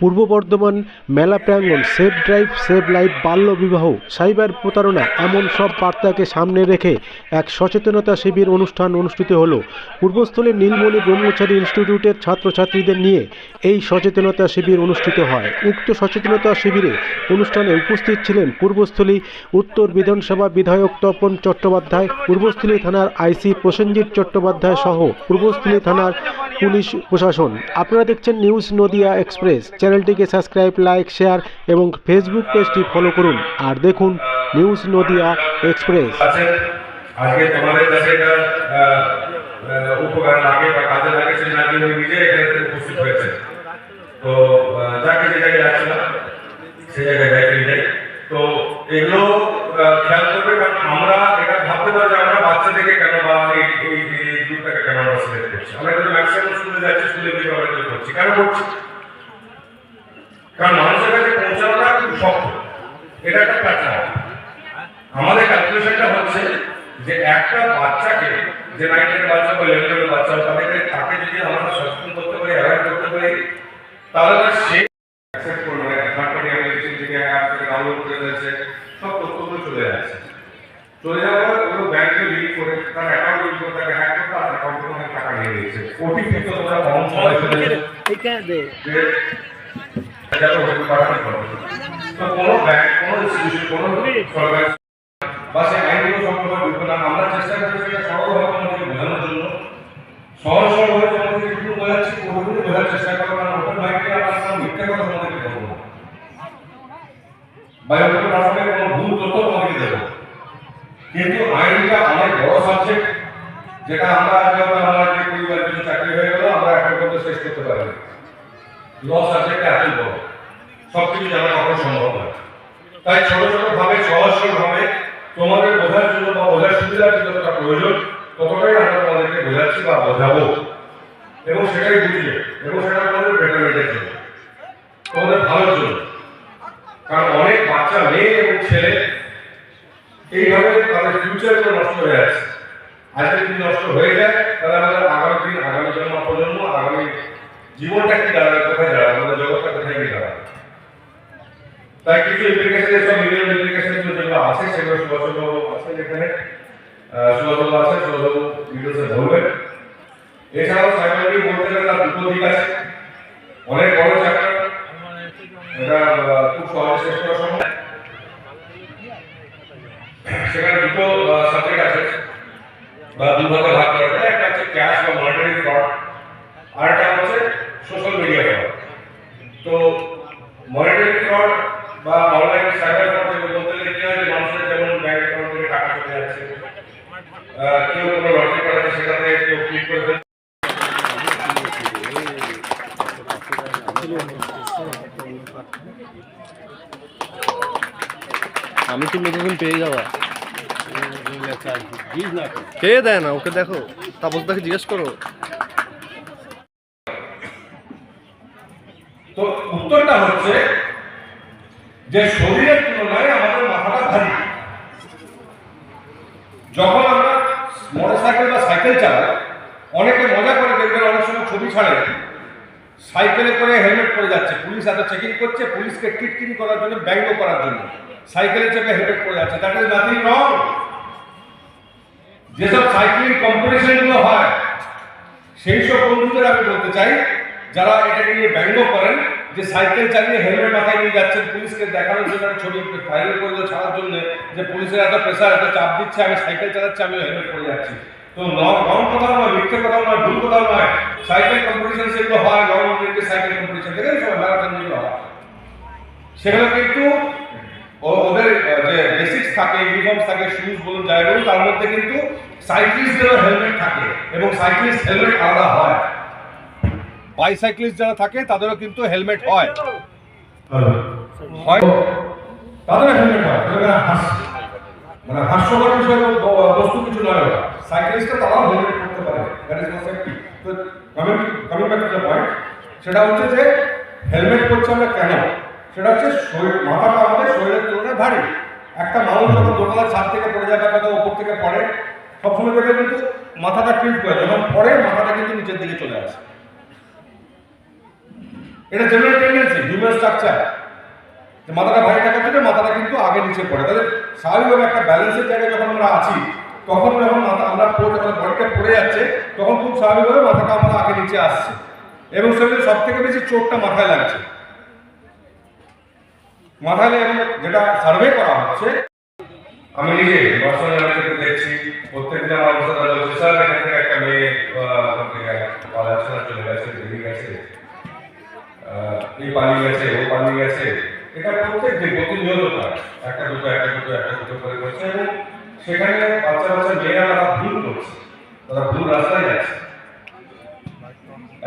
পূর্ব বর্ধমান মেলা প্রাঙ্গণ save drive save life, বাল্য বিবাহ, সাইবার প্রতারণা এমন সব বার্তাকে সামনে রেখে এক সচেতনতা শিবির অনুষ্ঠান অনুষ্ঠিত হল। পূর্বস্থলীর নীলমণি ব্রহ্মচারী ইনস্টিটিউটের ছাত্রছাত্রীদের নিয়ে এই সচেতনতা শিবির অনুষ্ঠিত হয়। উক্ত সচেতনতা শিবিরে অনুষ্ঠানে উপস্থিত ছিলেন পূর্বস্থলী উত্তর বিধানসভা বিধায়ক তপন চট্টোপাধ্যায়, পূর্বস্থলী থানার আইসি প্রসেনজিৎ চট্টোপাধ্যায় সহ পূর্বস্থলী থানার পুলিশ প্রশাসন। আপনারা দেখছেন নিউজ নদিয়া এক্সপ্রেস চ্যানেলটিকে সাবস্ক্রাইব, লাইক, শেয়ার এবং ফেসবুক পেজটি ফলো করুন। আর দেখুন নিউজ নদিয়া এক্সপ্রেস। আজকে তোমাদের কাছে উপকার লাগে বা কাজে লাগে সেই নিজে এখানে উপস্থিত হয়েছে তো যাকে যে জায়গায় জায়গায় তো এগুলো খেয়াল করবে কারণ আমরা এটা ভাবতে পারি যে আমরা বাচ্চা থেকে কেন বা এই এই কেন আমরা সিলেক্ট করছি? আমরা কিন্তু ম্যাক্সিমাম স্কুলে যাচ্ছি স্কুলে গিয়ে আমরা করছি কেন করছি কারণ মানুষের কাছে পৌঁছানোটা খুব শক্ত। এটা একটা প্ল্যাটফর্ম আমাদের ক্যালকুলেশনটা হচ্ছে যে একটা বাচ্চাকে যে নাইনের বাচ্চা বা ইলেভেনের বাচ্চা তাদেরকে তাকে যদি আমরা সচেতন করতে পারি অ্যাওয়ার করতে পারি তাহলে সে অ্যাকসেপ্ট করবে। থার্ড অ্যাপ্লিকেশন থেকে অ্যাপ থেকে ডাউনলোড করে দিয়েছে সব তথ্যগুলো চলে যাচ্ছে। চলে যাওয়ার পর ওগুলো ব্যাংকে লিঙ্ক করে তার অ্যাকাউন্ট লিঙ্ক করে তাকে হ্যাক করে তার অ্যাকাউন্ট থেকে টাকা নিয়ে নিয়েছে। ওটিপি তো তোমরা কম সবাই শুনেছো ভুল তথ্য তোমাদেরকে কিন্তু আইনটা অনেক বড় সাবজেক্ট যেটা আমরা চাকরি হয়ে গেল আমরা এখন পর্যন্ত শেষ করতে পারি ল সাবজেক্টটা এত বড়। সব কিছু জানা কখনো সম্ভব নয়। তাই ছোট ছোট ভাবে সহজ ভাবে তোমাদের বোঝার জন্য বা বোঝার সুবিধার জন্য যতটা প্রয়োজন, ততটাই আমরা তোমাদেরকে বোঝাচ্ছি বা বোঝাবো। এবং সেটাই বুঝিয়ে এবং সেটা তোমাদের বেটারমেন্টের জন্য, তোমাদের ভালোর জন্য। কারণ অনেক বাচ্চা, মেয়ে এবং ছেলে এইভাবে তাদের ফিউচারগুলো নষ্ট হয়ে যাচ্ছে। আজকে যদি নষ্ট হয়ে যায়, তাহলে আমাদের সুভাষবাবু আছে, সুভাষবাবু ডিটেলসে বলবেন এছাড়াও সাইকোলজি বলতে গেলে তার দুটো দিক আছে। অনেক বড় চ্যাপ্টার এটা খুব সহজে শেষ করা সম্ভব। সেখানে দুটো সাবজেক্ট আছে। বা দুভাগে ভাগ করা যায়। একটা হচ্ছে ক্যাশ বা মনিটারি ফ্রড আর একটা হচ্ছে সোশ্যাল মিডিয়া ফ্রড তো মনিটারি ফ্রড বা অনলাইন সাইবার ফ্রড যেগুলো বলতে গেলে কি হয় যে মানুষের যেমন ব্যাংক অ্যাকাউন্ট থেকে টাকা চলে যাচ্ছে আহ, কেউ কোনো লটারি করাচ্ছে সেটাতে কেউ ক্লিক করে ফেলছে। আমি তো নতুন পেয়ে যাওয়া। কে দেয় না, ওকে দেখো। তাপস দাকে জিজ্ঞেস করো। তো উত্তরটা হচ্ছে যে শরীরের তুলনায় আমাদের মাথাটা ভারী। যখন আমরা মোটরসাইকেল বা সাইকেল চালাই, অনেকে মজা করে দেখবেন অনেক সময় ছবি ছাড়ে। সাইকেলে করে হেলমেট পরে যাচ্ছে। পুলিশ এত চেকিং করছে, পুলিশকে টিটকিং করার জন্য, ব্যঙ্গ করার জন্য। সাইকেলে চেপে হেলমেট পরে যাচ্ছে। দ্যাট ইজ নাথিং রং যেসব সাইক্লিং কম্পিটিশনগুলো হয়, সেই সব বন্ধুদের আমি বলতে চাই, যারা এটাকে নিয়ে ব্যঙ্গ করেন, যে সাইকেল চালিয়ে হেলমেট মাথায় নিয়ে যাচ্ছেন, পুলিশকে দেখানোর জন্য ছবি ভাইরাল করে ছাড়ার জন্য, যে পুলিশের এত প্রেশার এত চাপ দিচ্ছে, আমি সাইকেল চালাচ্ছি আমি হেলমেট পরে যাচ্ছি। তো রং কথাও নয় মিথ্যে কথাও নয় ভুল কথাও নয়। সাইকেল কম্পিটিশন সেগুলো হয় রেঞ্জের সাইকেল কম্পিটিশন দেখেন সবাই ম্যারাথন যেগুলো হয়। সেগুলো কিন্তু ও- ওদের যে বেসিক্স থাকে ইউনিফর্ম থাকে শুজ বলুন যাই বলুন তার মধ্যে কিন্তু সাইক্লিস্টদেরও হেলমেট থাকে এবং সাইক্লিস্ট হেলমেট আলাদা হয়। বাইসাইক্লিস্ট যারা থাকে তাদেরও কিন্তু হেলমেট হয়। হয়। তাদেরও হেলমেট হয় মানে হাস্যকর বিষয় বস্তু কিছু নয় ওটা সাইক্লিস্টরা তারাও হেলমেট করতে পারে। দ্যাট ইজ সেফটি তো coming coming back to the point সেটা হচ্ছে যে হেলমেট করছি আমরা কেন? সেটা হচ্ছে শরীর মাথাটা আমাদের শরীরের তুলনায় ভারী। একটা মানুষ যখন দোতলা ছাদ থেকে পড়ে যায় বা কোথাও উপর থেকে পড়ে, সবসময় দেখে কিন্তু মাথাটা ট্রিট করে, যখন পড়ে, মাথাটা কিন্তু নিচের দিকে চলে আসে। এটা জেনারেল টেন্ডেন্সি হিউম্যান স্ট্রাকচার মাথাটা ভারী থাকার জন্য মাথাটা কিন্তু আগে নিচে পড়ে। তাহলে স্বাভাবিকভাবে একটা ব্যালেন্সের জায়গায় যখন আমরা আছি, তখন যখন মাথা, আমরা পড়ে বডিটা পড়ে যাচ্ছে, তখন খুব স্বাভাবিকভাবে মাথাটা আমরা আগে নিচে আসছে। এবং সেগুলো সব থেকে বেশি চোটটা মাথায় লাগছে। মাথায় লেগে যেটা সার্ভে করা হচ্ছে, আমি নিজে দর্শন থেকে দেখছি। প্রত্যেকদিন আমার সাথে বলছে স্যার, এখান থেকে একটা মেয়ে আহ, ওখান থেকে পালাচ্ছে না চলে গেছে বেরিয়ে গেছে আহ, এই পালিয়ে গেছে ও পালিয়ে গেছে এটা প্রত্যেক দিন প্রতিনিয়ত হয় একটা দুটো একটা দুটো একটা দুটো করে করছে এবং সেখানে বাচ্চা বাচ্চা মেয়েরা তারা ভুল করছে। তারা ভুল রাস্তায় যাচ্ছে।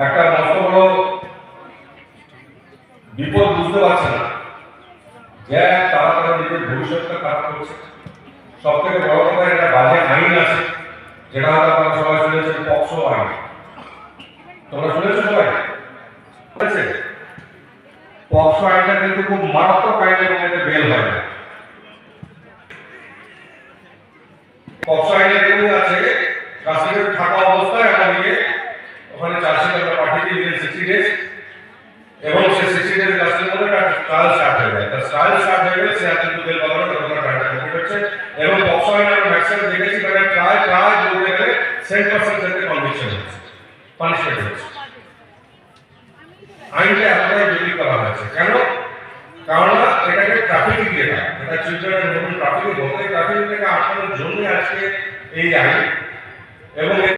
একটা মস্ত বড় বিপদ বুঝতে পারছে না। যে তারা তারা নিজের ভবিষ্যৎটা খারাপ করছে। সব থেকে বড় কথা একটা বাজে আইন আছে, যেটা হয়তো আপনারা সবাই শুনেছেন, পক্সো আইন। তোমরা শুনেছো সবাই? পক্সো আইনটা কিন্তু খুব মারাত্মক আইন এবং এতে বেল হয় না। আইনে আছে। কাশ্মীরে থাকা অবস্থায় আমাদেরকে ওখানে পাঠিয়ে সিক্সটি ডেজ এবং সে সিক্সটি ডেজ মধ্যে ট্রায়াল স্টার্ট হয়ে তার ট্রায়াল স্টার্ট হয়ে গেলে সে কিন্তু বেল পাবে তখন এবং আইনে আমরা ম্যাক্সিমাম সেন্ট পার্সেন্ট ক্ষেত্রে কনভিকশন হচ্ছে। পানিশমেন্ট হচ্ছে। আইনটা এতটাই জরুরি করা হয়েছে। কেন? কারণ এটাকে ট্রাফিক লেখা এটা চিলড্রেনের নতুন ট্রাফিক বলতে ট্রাফিক থেকে আটকানোর জন্য আজকে এই আইন। এবং